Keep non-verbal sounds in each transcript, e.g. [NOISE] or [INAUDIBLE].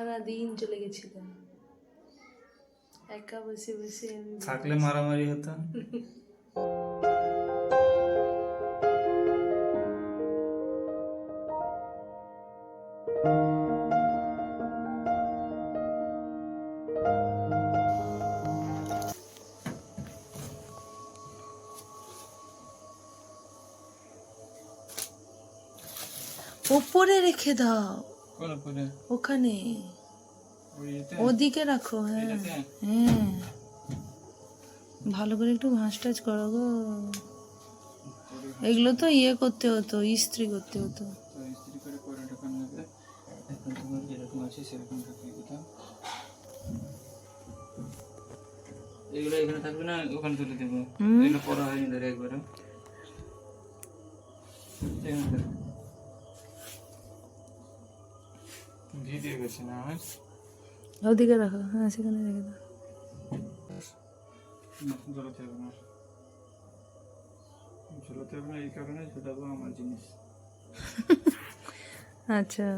সারা দিন চলে গেছিল একা বসে বসে থাকলে মারামারি হতো? উপরে রেখে দাও। ওখানে? ওদিকে রাখো হ্যাঁ। হ্যাঁ। ভালো করে একটু ঘাস টাচ করো গো। এগুলো তো ইয়ে করতে হতো ইস্ত্রি করতে হতো। এগুলো এখানে থাকবে না ওখানে তুলে দেবো। এগুলো পড়া হয়নি ধরে একবারে দিয়ে গেছে না আমার ওদিকে রাখো হ্যাঁ সেখানে রেখে দাও। ঝোলাতে হবে না ঝোলাতে হবে না এই কারণে ঝোলাবো আমার জিনিস। [LAUGHS] আচ্ছা।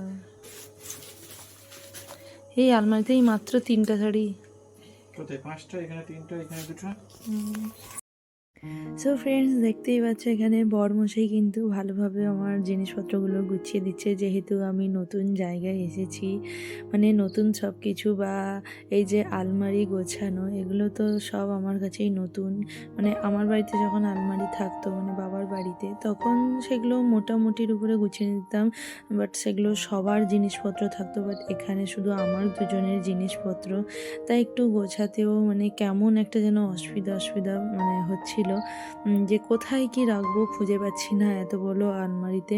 এই আলমারিতেই মাত্র তিনটা শাড়ি। কোথায়? পাঁচটা এখানে তিনটা এখানে দুটো? সো ফ্রেন্ডস দেখতেই পাচ্ছ এখানে বরমশাই কিন্তু ভালোভাবে আমার জিনিসপত্রগুলো গুছিয়ে দিচ্ছে। যেহেতু আমি নতুন জায়গায় এসেছি মানে নতুন সব কিছু বা এই যে আলমারি গোছানো, এগুলো তো সব আমার কাছেই নতুন। মানে আমার বাড়িতে যখন আলমারি থাকতো মানে বাবার বাড়িতে, তখন সেগুলো মোটামুটির উপরে গুছিয়ে নিতাম। বাট সেগুলো সবার জিনিসপত্র থাকতো, বাট এখানে শুধু আমার দুজনের জিনিসপত্র। তাই একটু গোছাতেও মানে কেমন একটা যেন অসুবিধা অসুবিধা মানে হচ্ছিল। যে কোথায় কি রাখব খুঁজে পাচ্ছি না। এত বড় আলমারিতে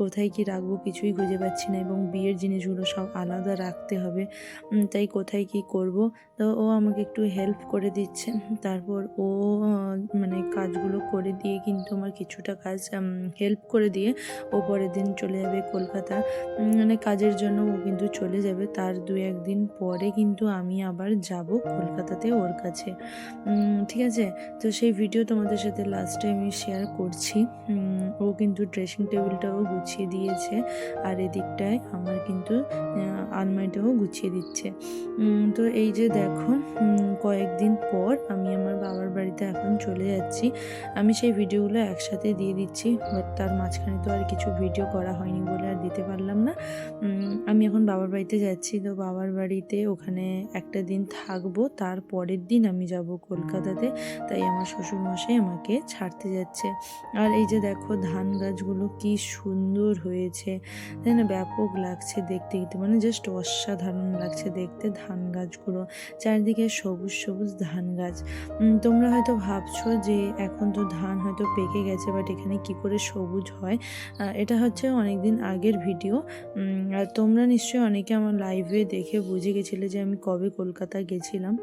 কোথায় কি রাখব কিছুই খুঁজে পাচ্ছি না এবং বিয়ের জিনিসগুলো সব আলাদা রাখতে হবে। তাই কোথায় কি করব? তো ও আমাকে একটু হেল্প করে দিচ্ছে। তারপর ও মানে কাজগুলো করে দিয়ে কিন্তু আমার কিছুটা কাজ হেল্প করে দিয়ে ও পরের দিন চলে যাবে কলকাতা। মানে কাজের জন্য ও কিন্তু চলে যাবে। তার দু একদিন পরে কিন্তু আমি আবার যাব কলকাতাতে ওর কাছে। ঠিক আছে? তো সেই ভিডিও তোমাদের সাথে লাস্টে আমি শেয়ার করছি। ও কিন্তু ড্রেসিং টেবিলটাও গুছিয়ে দিয়েছে আর এদিকটায় আমার কিন্তু আলমারিটাও গুছিয়ে দিচ্ছে। তো এই যে দেখো কয়েকদিন পর আমি আমার বাবার বাড়িতে এখন চলে যাচ্ছি। আমি সেই ভিডিওগুলো একসাথে দিয়ে দিচ্ছি বাট তার মাঝখানে তো আর কিছু ভিডিও করা হয়নি বলে আর দিতে পারলাম না। আমি এখন বাবার বাড়িতে যাচ্ছি, তো বাবার বাড়িতে ওখানে একটা দিন থাকব, তার পরের দিন আমি যাব কলকাতাতে। তাই আমার শ্বশুরমশাই আমাকে ছাড়তে যাচ্ছে। আর এই যে দেখো ধান গাছগুলো কি সুন্দর হয়েছে। তাই না? ব্যাপক লাগছে দেখতে দেখতে মানে জাস্ট অসাধারণ লাগছে দেখতে ধান গাছগুলো। চারিদিকে সবুজ সবুজ ধান গাছ। তোমরা হয়তো ভাবছ যে এখন তো ধান হয়তো পেকে গেছে বাট এখানে কি করে সবুজ হয়? এটা হচ্ছে অনেক দিন আগের ভিডিও। আর তোমরা নিশ্চয়ই অনেকে আমার লাইভে দেখে বুঝে গেছিলে যে আমি কবে কলকাতা গেছিলাম।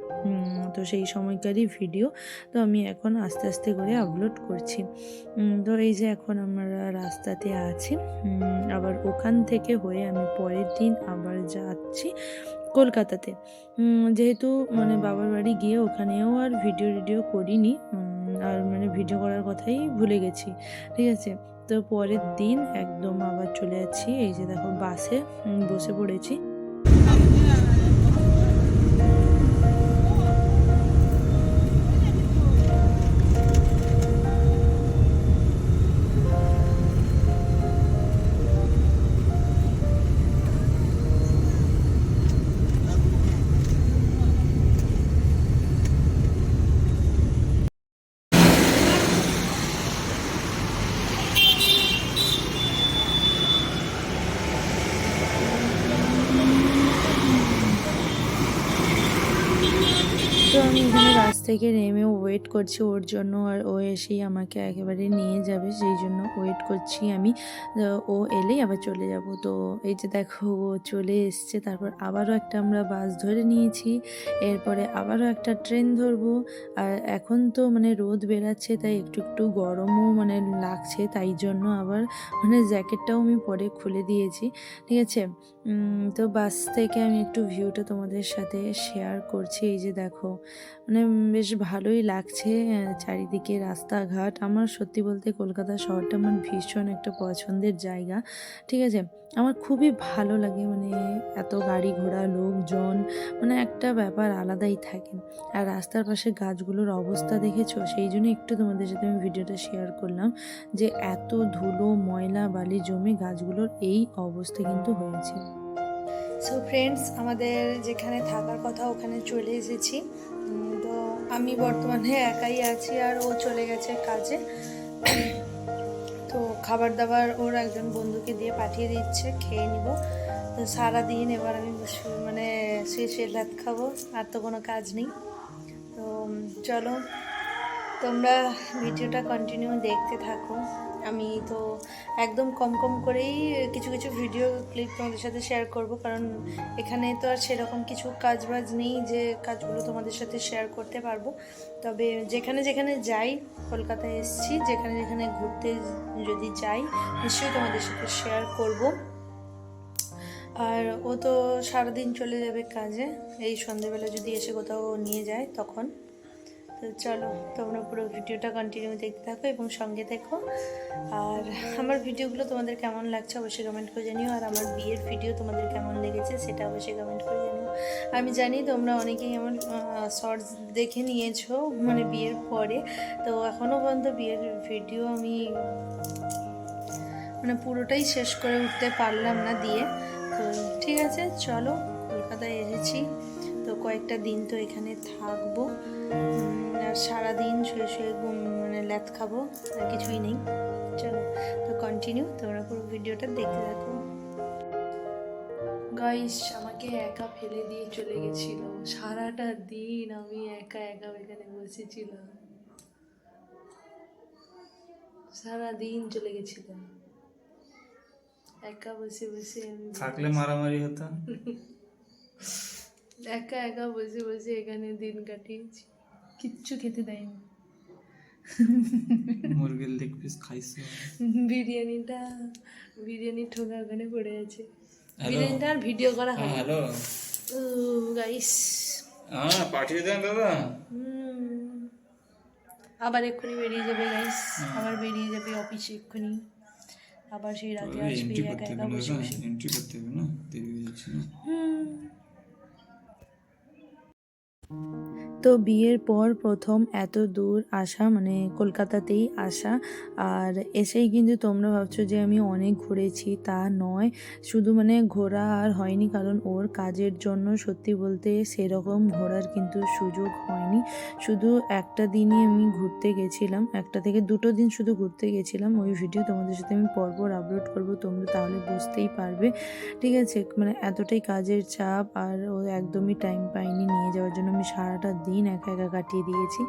তো সেই সময়কারই ভিডিও। তো আমি এখন আস্তে আস্তে করে আপলোড করছি। তো এই যে এখন আমরা রাস্তাতে আছি আবার ওখান থেকে হয়ে আমি পরের দিন আবার যাচ্ছি কলকাতাতে। যেহেতু মানে বাবার বাড়ি গিয়ে ওখানেও আর ভিডিও টিডিও করিনি আর মানে ভিডিও করার কথাই ভুলে গেছি, ঠিক আছে? তো পরের দিন একদম আবার চলে যাচ্ছি, এই যে দেখো বাসে বসে পড়েছি। আমি এখানে বাস থেকে নেমে ওয়েট করছি ওর জন্য আর ও এসেই আমাকে একেবারে নিয়ে যাবে, সেই জন্য ওয়েট করছি আমি। ও এলেই আবার চলে যাব। তো এই যে দেখো ও চলে এসছে, তারপর আবারও একটা আমরা বাস ধরে নিয়েছি, এরপরে আবারও একটা ট্রেন ধরবো। আর এখন তো মানে রোদ বেরাচ্ছে তাই একটু একটু গরমও মানে লাগছে, তাই জন্য আবার মানে জ্যাকেটটাও আমি পরে খুলে দিয়েছি, ঠিক আছে? তো বাস থেকে আমি একটু ভিউটা তোমাদের সাথে শেয়ার করছি। এই যে দেখো মানে বেশ ভালোই লাগছে চারিদিকে রাস্তাঘাট। আমার সত্যি বলতে কলকাতা শহরটা আমার ভীষণ একটা পছন্দের জায়গা, ঠিক আছে? আমার খুবই ভালো লাগে মানে এত গাড়ি ঘোড়া, লোকজন মানে একটা ব্যাপার আলাদাই থাকে। আর রাস্তার পাশে গাছগুলোর অবস্থা দেখেছ? সেই জন্য একটু তোমাদের সাথে আমি ভিডিওটা শেয়ার করলাম যে এত ধুলো, ময়লা, বালি জমে গাছগুলোর এই অবস্থা কিন্তু হয়েছে। সো ফ্রেন্ডস আমাদের যেখানে থাকার কথা ওখানে চলে এসেছি। তো আমি বর্তমানে একাই আছি আর ও চলে গেছে কাজে। খাবার দাবার ওর একজন বন্ধুকে দিয়ে পাঠিয়ে দিচ্ছে, খেয়ে নিব। তো সারাদিন এবার আমি মানে শুয়ে শুয়ে ভাত খাব, আর তো কোনো কাজ নেই। তো চলো, তোমরা ভিডিওটা কন্টিনিউ দেখতে থাকো। আমি তো একদম কম কম করেই কিছু কিছু ভিডিও ক্লিপ তোমাদের সাথে শেয়ার করব, কারণ এখানে তো আর সেরকম কিছু কাজ বাজ নেই যে কাজগুলো তোমাদের সাথে শেয়ার করতে পারব। তবে যেখানে যেখানে যাই, কলকাতায় এসেছি, যেখানে যেখানে ঘুরতে যদি যাই, নিশ্চয়ই তোমাদের সাথে শেয়ার করব। আর ও তো সারাদিন চলে যাবে কাজে, এই সন্ধেবেলা যদি এসে কোথাও নিয়ে যায়, তখন। তো চলো, তোমরা পুরো ভিডিওটা কন্টিনিউ দেখতে থাকো এবং সঙ্গে দেখো আর আমার ভিডিওগুলো তোমাদের কেমন লাগছে অবশ্যই কমেন্ট করে জানিও, আর আমার বিয়ের ভিডিও তোমাদের কেমন লেগেছে সেটা অবশ্যই কমেন্ট করে জানিও। আমি জানি তোমরা অনেকেই আমার শর্টস দেখে নিয়েছো মানে বিয়ের পরে। তো এখনও পর্যন্ত বিয়ের ভিডিও আমি মানে পুরোটাই শেষ করে উঠতে পারলাম না দিয়ে। তো ঠিক আছে, চলো, কলকাতায় এসেছি। কয়েকটা দিন তো এখানে থাকব। আর সারাদিন শুয়ে শুয়ে ঘুম মানে ল্যাথ খাব আর কিছুই নেই। চলো তো কন্টিনিউ তোমরা পুরো ভিডিওটা দেখতে থাকো। গাইস আমাকে একা ফেলে দিয়ে চলে গেছিল। সারাটা দিন আমি একা একা এখানে বসেছিলাম। সারা দিন চলে গেছিলাম। একা বসে বসে আমি থাকলে মারামারি হতো। [LAUGHS] একা একা বসে বসে এখানে দিন কাটিয়েছি। কিচ্ছু খেতে দেয়নি। মুরগির লেগ পিস খাইছো? বিরিয়ানিটা বিরিয়ানি ঠোঙা ওখানে পড়ে আছে? বিরিয়ানিটা আর ভিডিও করা হ্যাঁ হয় হ্যালো গাইস হ্যাঁ পাঠিয়ে দেন দাদা। আবার এক্ষুনি বেরিয়ে যাবে গাইস আবার বেরিয়ে যাবে অফিসে এক্ষুনি। আবার সেই রাতে আসবে একা একা বসে বসে। এন্ট্রি করতে হবে না? দেরি হয়ে যাচ্ছে না? হুম। Thank you. তো বিয়ের পর প্রথম এত দূর আসা মানে কলকাতাতেই আসা। আর এসেই কিন্তু তোমরা ভাবছ যে আমি অনেক ঘুরেছি, তা নয়। শুধু মানে ঘোরা আর হয়নি, কারণ ওর কাজের জন্য সত্যি বলতে সেরকম ঘোরার কিন্তু সুযোগ হয়নি। শুধু একটা দিনই আমি ঘুরতে গেছিলাম, একটা থেকে দুটো দিন শুধু ঘুরতে গেছিলাম। ওই ভিডিও তোমাদের সাথে আমি পরপর আপলোড করব, তোমরা তাহলে বুঝতেই পারবে। ঠিক আছে মানে এতটাই কাজের চাপ আর ও একদমই টাইম পাইনি নিয়ে যাওয়ার জন্য। আমি সারাটা দিন একা একা কাটিয়ে দিয়েছি।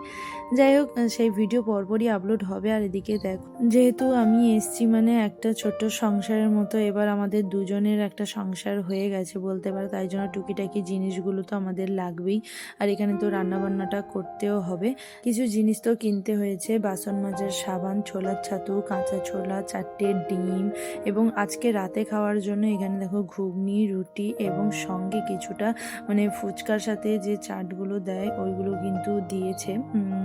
যাই হোক সেই ভিডিও পরপরই আপলোড হবে। আর এদিকে দেখো, যেহেতু আমি এসছি মানে একটা ছোট্ট সংসারের মতো, এবার আমাদের দুজনের একটা সংসার হয়ে গেছে বলতে পারো। তাই জন্য টুকিটাকি জিনিসগুলো তো আমাদের লাগবেই। আর এখানে তো রান্নাবান্নাটা করতেও হবে। কিছু জিনিস তো কিনতে হয়েছে। বাসন মাজার, সাবান, ছোলার ছাতু, কাঁচা ছোলা, চারটে ডিম এবং আজকে রাতে খাওয়ার জন্য এখানে দেখো ঘুগনি, রুটি এবং সঙ্গে কিছুটা মানে ফুচকার সাথে যে চাটগুলো দেয় ওইগুলো কিন্তু দিয়েছে।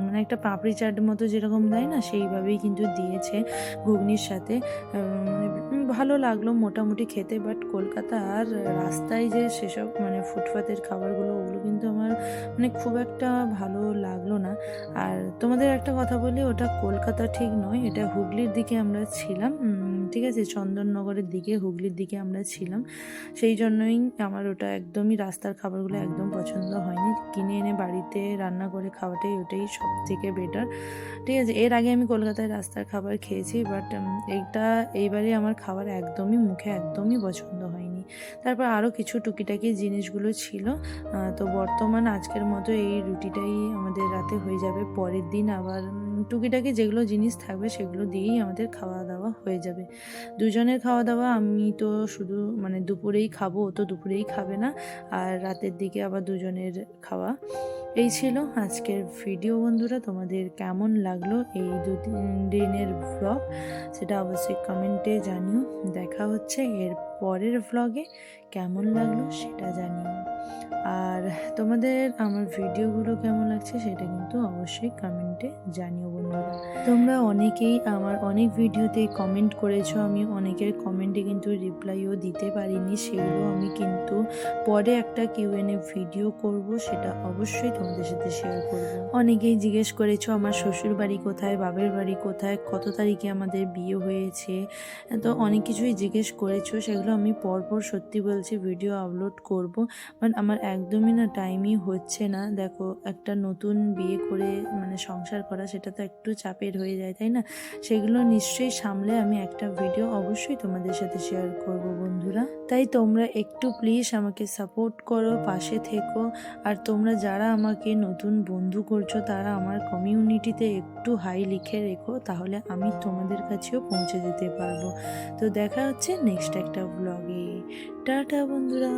মানে একটা পাপড়ি চাট মতো যেরকম দেয় না, সেইভাবেই কিন্তু দিয়েছে ঘুগনির সাথে। মানে ভালো লাগল মোটামুটি খেতে বাট কলকাতার রাস্তায় যে সেসব মানে ফুটপাতের খাবারগুলো, ওগুলো কিন্তু আমার মানে খুব একটা ভালো লাগল না। আর তোমাদের একটা কথা বলি, ওটা কলকাতা ঠিক নয়, এটা হুগলির দিকে আমরা ছিলাম। ঠিক আছে? চন্দননগরের দিকে, হুগলির দিকে আমরা ছিলাম। সেই জন্যই আমার ওটা একদমই রাস্তার খাবারগুলো একদম পছন্দ হয়নি। কিনে এনে বাড়িতে রান্না করে খাওয়াটাই ওটাই সব থেকে বেটার ঠিক আছে? এর আগে আমি কলকাতায় রাস্তার খাবার খেয়েছি বাট এইটা, এইবারে আমার খাবার একদমই মুখে একদমই পছন্দ হয়নি। তারপর আরও কিছু টুকিটাকি জিনিসগুলো ছিল। তো বর্তমান আজকের মতো এই রুটিটাই আমাদের রাতে হয়ে যাবে। পরের দিন আবার টুকিটাকি যেগুলো জিনিস থাকবে সেগুলো দিয়েই আমাদের খাওয়া দাওয়া হয়ে যাবে। দুজনের খাওয়া দাওয়া আমি তো শুধু মানে দুপুরেই খাব তো দুপুরেই খাবে না। আর রাতের দিকে আবার দুজনের খাওয়া। এই ছিল আজকের ভিডিও বন্ধুরা, তোমাদের কেমন লাগল এই দু তিন দিনের ব্লগ সেটা অবশ্যই কমেন্টে জানিও। দেখা হচ্ছে এর পরের ভ্লগে কেমন লাগল সেটা জানিও। আর তোমাদের আমার ভিডিওগুলো কেমন লাগছে সেটা কিন্তু অবশ্যই কমেন্টে জানিও বন্ধুরা। তোমরা অনেকেই আমার অনেক ভিডিওতে কমেন্ট করেছ, আমি অনেকের কমেন্টে কিন্তু রিপ্লাইও দিতে পারিনি, সেগুলো আমি কিন্তু পরে একটা কিউএনএ ভিডিও করব, সেটা অবশ্যই তোমাদের সাথে শেয়ার করব। অনেকেই জিজ্ঞেস করেছ, আমার শ্বশুর বাড়ি কোথায়? বাবের বাড়ি কোথায়? কত তারিখে আমাদের বিয়ে হয়েছে? তো অনেক কিছুই জিজ্ঞেস করেছ, সেগুলো আমি পরপর সত্যি বলছি ভিডিও আপলোড করব। বাট আমার একদমই না টাইমই হচ্ছে না। দেখো, একটা নতুন বিয়ে করে মানে সংসার করা, সেটা তো একটু চাপের হয়ে যায়, তাই না? সেগুলো নিশ্চয়ই সামলে আমি একটা ভিডিও অবশ্যই তোমাদের সাথে শেয়ার করব, বন্ধুরা। তাই তোমরা একটু প্লিজ আমাকে সাপোর্ট করো, পাশে থেকো। আর তোমরা যারা আমাকে নতুন বন্ধু করছ, তারা আমার কমিউনিটিতে একটু হাই লিখে রেখো, তাহলে আমি তোমাদের কাছেও পৌঁছে যেতে পারব। তো দেখা হচ্ছে নেক্সট একটা ব্লগে টাটা বন্ধুরা।